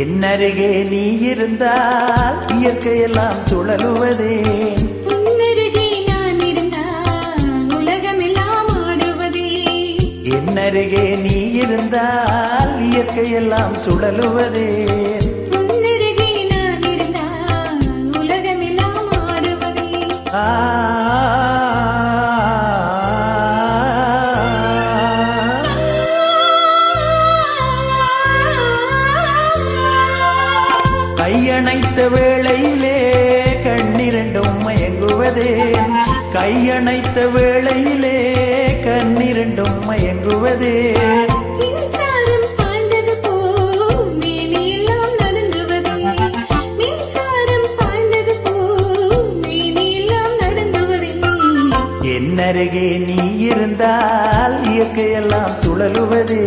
என்னருகே நீ இருந்தால் இயற்கையெல்லாம் சுழலுவதே. உன்னருகே நான் இருந்தால் உலகமெல்லாம் ஆடுவதே. என்னருகே நீ இருந்தால் இயற்கையெல்லாம் சுழலுவதே. ஆ கையணைத்த வேளையிலே கண்ணிரண்டும் மயங்குவதே கையணைத்த வேளையிலே கண்ணிரண்டும் மயங்குவதே என்னருகே நீ இருந்தால் இயற்கையெல்லாம் சுழலுவதே.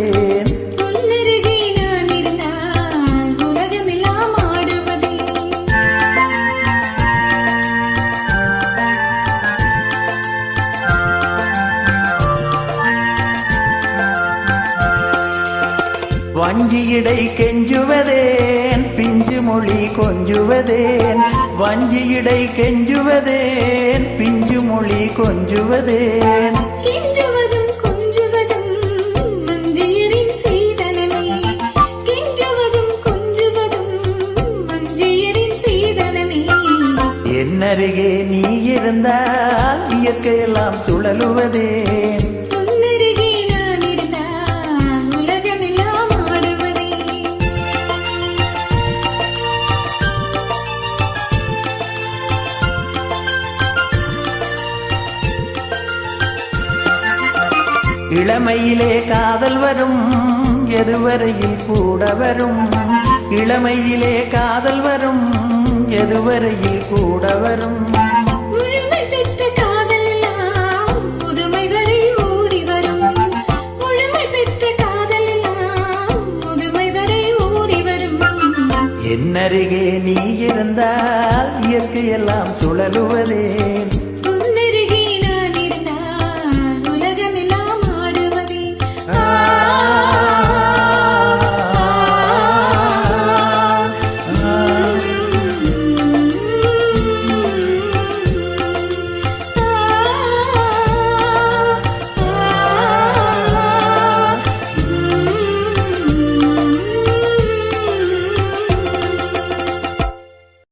வஞ்சியிடை கெஞ்சுவதேன் பிஞ்சு மொழி கொஞ்சுவதேன். வஞ்சியிடை கெஞ்சுவதேன் பிஞ்சு மொழி கொஞ்சுவதேன். என்னருகே நீ இருந்தால் இயற்கையெல்லாம் சுழலுவதேன். இளமையிலே காதல் வரும் எதுவரையில் கூட வரும். இளமையிலே காதல் வரும் எதுவரையில் கூட வரும். என்னருகே நீ இருந்தால் இயற்கையெல்லாம் சுழலுவதேன்.